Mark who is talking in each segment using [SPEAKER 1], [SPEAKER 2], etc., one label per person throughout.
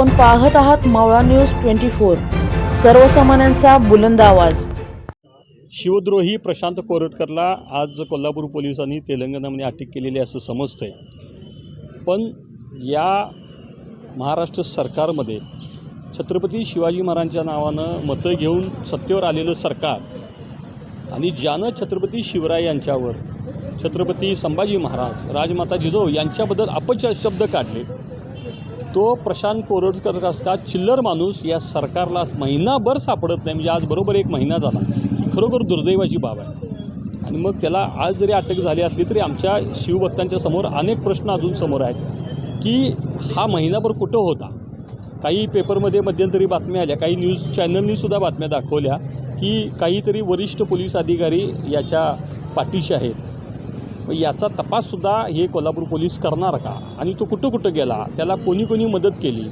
[SPEAKER 1] आपण पाहत आहात मावळा न्यूज ट्वेंटी फोर. सर्वसामान्यांचा बुलंद आवाज.
[SPEAKER 2] शिवद्रोही प्रशांत कोरटकरला आज कोल्हापूर पोलिसांनी तेलंगणामध्ये अटक केलेली असं समजतंय. पण या महाराष्ट्र सरकारमध्ये छत्रपती शिवाजी महाराजांच्या नावानं मतं घेऊन सत्तेवर आलेलं सरकार आणि ज्यानं छत्रपती शिवराय यांच्यावर छत्रपती संभाजी महाराज राजमाता जिजाऊ यांच्याबद्दल अपच शब्द काढले तो प्रशांत कोरडकर असता चिल्लर माणूस या सरकारला महिनाभर सापडत नाही म्हणजे आज बरोबर एक महिना झाला. ही खरोखर दुर्दैवाची बाब आहे. आणि मग त्याला आज जरी अटक झाली असली तरी आमच्या शिवभक्तांच्या समोर अनेक प्रश्न अजून समोर आहेत की हा महिनाभर कुठं होता? काही पेपरमध्ये मध्यंतरी बातम्या आल्या काही न्यूज चॅनलनीसुद्धा बातम्या दाखवल्या की काहीतरी वरिष्ठ पोलीस अधिकारी याच्या पाठीशी आहेत. मग याचा तपाससुद्धा हे कोल्हापूर पोलीस करणार का? आणि तो कुठं कुठं गेला? त्याला कोणी कोणी मदत केली?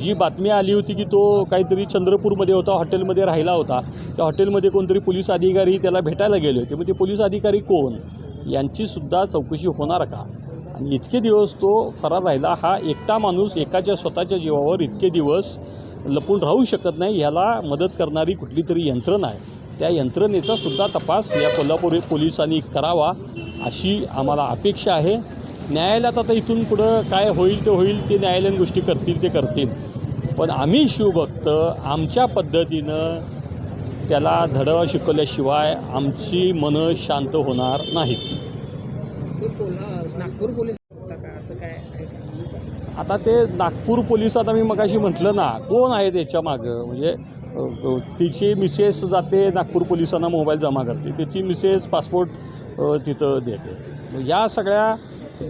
[SPEAKER 2] जी बातमी आली होती की तो काहीतरी चंद्रपूरमध्ये होता हॉटेलमध्ये राहिला होता. त्या हॉटेलमध्ये कोणतरी पोलीस अधिकारी त्याला भेटायला गेले होते. मग ते पोलीस अधिकारी कोण? यांचीसुद्धा चौकशी होणार का? आणि इतके दिवस तो फरार राहिला. हा एकटा माणूस एकाच्या स्वतःच्या जीवावर इतके दिवस लपून राहू शकत नाही. ह्याला मदत करणारी कुठली तरी यंत्रणा आहे. त्या यंत्रणेचा सुद्धा तपास या कोल्हापूर पोलिसांनी करावा अशी आम्हाला अपेक्षा आहे. न्यायालयात आता इथून पुढं काय होईल ते होईल ते न्यायालयीन गोष्टी करतील ते करतील. पण आम्ही शिवभक्त आमच्या पद्धतीनं त्याला धडा शिकवल्याशिवाय आमची मनं शांत होणार नाहीत.
[SPEAKER 3] ते कोल्हा नागपूर पोलीस
[SPEAKER 2] आता ते नागपूर पोलिसात आम्ही मगाशी म्हटलं ना कोण आहे त्याच्या मागं? म्हणजे तिची मिसेस जाते नागपूर पोलिसांना मोबाईल जमा करते. त्याची मिसेस पासपोर्ट तिथं देते. या सगळ्या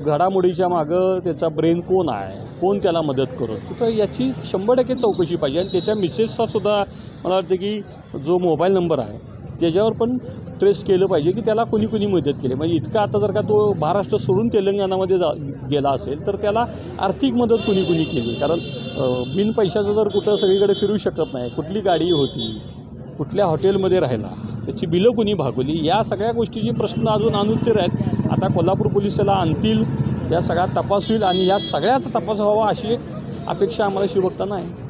[SPEAKER 2] घडामोडीच्या मागं त्याचा ब्रेन कोण आहे? कोण त्याला मदत करत? तर याची शंभर टक्के चौकशी पाहिजे. आणि त्याच्या मिसेसचा सुद्धा मला वाटतं की जो मोबाईल नंबर आहे त्याच्यावर पण ट्रेस केलं पाहिजे की त्याला कोणी कोणी मदत केली. म्हणजे इतकं आता जर का तो महाराष्ट्र सोडून तेलंगणामध्ये जा गेला असेल तर त्याला आर्थिक मदत कुणी कुणी केली. कारण बिन पैशाचं जर कुठं सगळीकडे फिरू शकत नाही कुठली गाडी होती कुठल्या हॉटेलमध्ये राहिला त्याची बिलं कुणी भागवली या सगळ्या गोष्टीचे प्रश्न अजून अनुत्तर आहेत. आता कोल्हापूर पोलिसाला आणतील या सगळ्या तपास होईल आणि या सगळ्याचा तपास व्हावा अशी एक अपेक्षा आम्हाला शिवभक्तांना आहे.